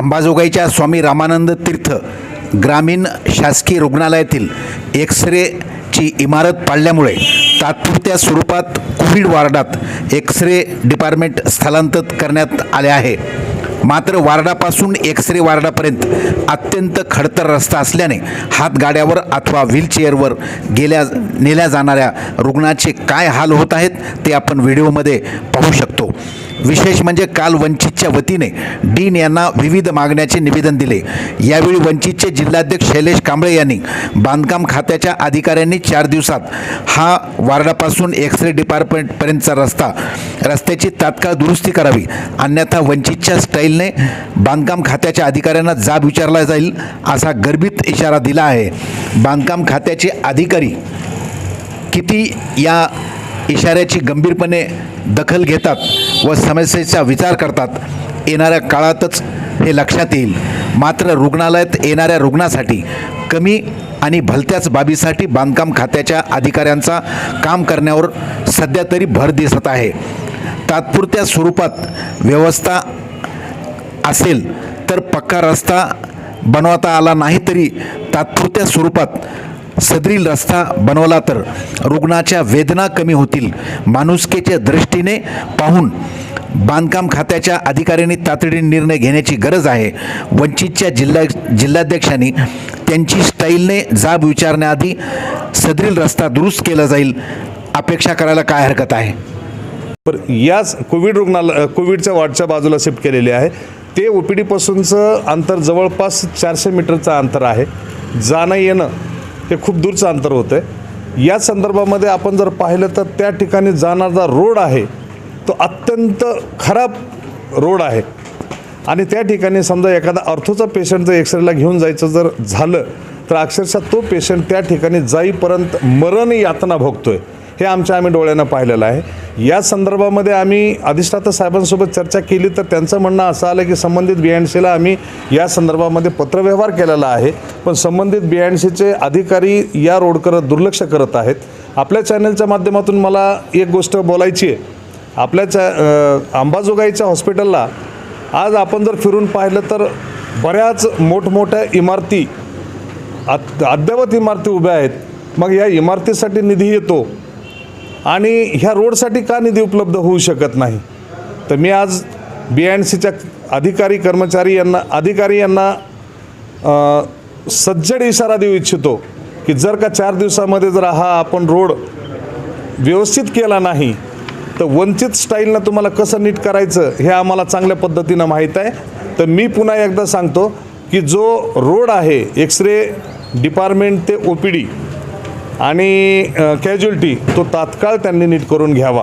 अंबाजोगाईच्या स्वामी रामानंद तीर्थ ग्रामीण शासकीय रुग्णालयातील एक्स रेची इमारत पाडल्यामुळे तात्पुरत्या स्वरूपात कोविड वार्डात एक्स रे डिपार्टमेंट स्थलांतरित करण्यात आले आहे. मात्र वार्डापासून एक्स रे वार्डापर्यंत अत्यंत खडतर रस्ता असल्याने हातगाड्यावर अथवा व्हीलचेअरवर गेल्या नेल्या जाणाऱ्या रुग्णाचे काय हाल होत आहेत ते आपण व्हिडिओमध्ये पाहू शकतो. विशेष म्हणजे काल वंचितच्या वतीने डीन यांना विविध मागण्याचे निवेदन दिले. यावेळी वंचितचे जिल्हाध्यक्ष शैलेश कांबळे यांनी बांधकाम खात्याच्या अधिकाऱ्यांनी चार दिवसात हा वार्डापासून एक्स रे डिपार्टमेंटपर्यंतचा रस्ता रस्त्याची तात्काळ दुरुस्ती करावी. अन्यथा वंचितच्या स्टाईलने बांधकाम खात्याच्या अधिकाऱ्यांना जाब विचारला जाईल असा गर्भित इशारा दिला आहे. बांधकाम खात्याचे अधिकारी किती या इशाऱ्याची गंभीरपणे दखल घेतात व समस्येचा विचार करतात. येणाऱ्या काळातच हे लक्षात येईल. मात्र रुग्णालयात येणाऱ्या रुग्णासाठी कमी आणि भलत्याच बाबीसाठी बांधकाम खात्याच्या अधिकाऱ्यांचा काम करण्यावर सध्या तरी भर दिसत आहे. तात्पुरत्या स्वरूपात व्यवस्था असेल तर पक्का रस्ता बनवता आला नाही तरी तात्पुरत्या स्वरूपात सदरील रस्ता बनवला तर रुग्णाच्या वेदना कमी होतील. माणुसकीच्या दृष्टीने पाहून बांधकाम खात्याच्या अधिकाऱ्यांनी तातडीने निर्णय घेण्याची गरज आहे. वंचितच्या जिल्हा जिल्हाध्यक्षांनी त्यांची स्टाईलने जाब विचारण्याआधी सदरील रस्ता दुरुस्त केला जाईल. अपेक्षा करायला काय हरकत आहे? पर याच कोविड रुग्णालय कोविडच्या वॉर्डच्या बाजूला शिफ्ट केलेले आहे. ते ओ पी डीपासूनचं अंतर जवळपास चारशे मीटरचं अंतर आहे. जाणं येणं हे खूप दूरचं अंतर होतं आहे या संदर्भामध्ये आपण जर पाहिलं तर त्या ठिकाणी जाणारा रोड आहे तो अत्यंत खराब रोड आहे. आणि त्या ठिकाणी समजा एखादा अर्थोचा पेशंट जर एक्सरेला घेऊन जायचं जर झालं तर अक्षरशः तो पेशंट त्या ठिकाणी जाईपर्यंत मरण यातना भोगतोय. हे आमच्या आम्ही डोळ्यांना पाहिलेलं आहे. या संदर्भामध्ये आम्ही अधिष्ठाता साहेबांसोबत चर्चा केली तर त्यांचं म्हणणं असं आलं की संबंधित बी एन सीला आम्ही या संदर्भामध्ये पत्रव्यवहार केलेला आहे. पण संबंधित बी एन सीचे अधिकारी या रोडकडं दुर्लक्ष करत आहेत. आपल्या चॅनलच्या माध्यमातून मला एक गोष्ट बोलायची आहे. आपल्या चॅ अंबाजोगाईच्या हॉस्पिटलला आज आपण जर फिरून पाहिलं तर बऱ्याच मोठमोठ्या इमारती अद अद्ययावत इमारती उभ्या आहेत. मग या इमारतीसाठी निधी येतो. आणि ह्या रोडसाठी का निधी उपलब्ध होऊ शकत नाही? तर मी आज बी एन सीच्या अधिकारी कर्मचारी यांना अधिकारी यांना सज्जड इशारा देऊ इच्छितो की जर का चार दिवसामध्ये जर हा आपण रोड व्यवस्थित केला नाही तर वंचित स्टाईलनं तुम्हाला कसं नीट करायचं हे आम्हाला चांगल्या पद्धतीनं माहीत आहे. तर मी पुन्हा एकदा सांगतो की जो रोड आहे एक्स रे डिपार्टमेंट ते ओ पी डी आणि कॅज्युअल्टी तो तात्काळ त्यांनी नीट करून घ्यावा.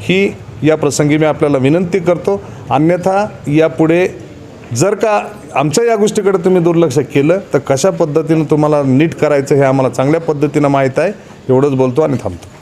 ही या प्रसंगी मी आपल्याला विनंती करतो. अन्यथा यापुढे जर का आमच्या या गोष्टीकडे तुम्ही दुर्लक्ष केलं तर कशा पद्धतीनं तुम्हाला नीट करायचं हे आम्हाला चांगल्या पद्धतीनं माहीत आहे. एवढंच बोलतो आणि थांबतो.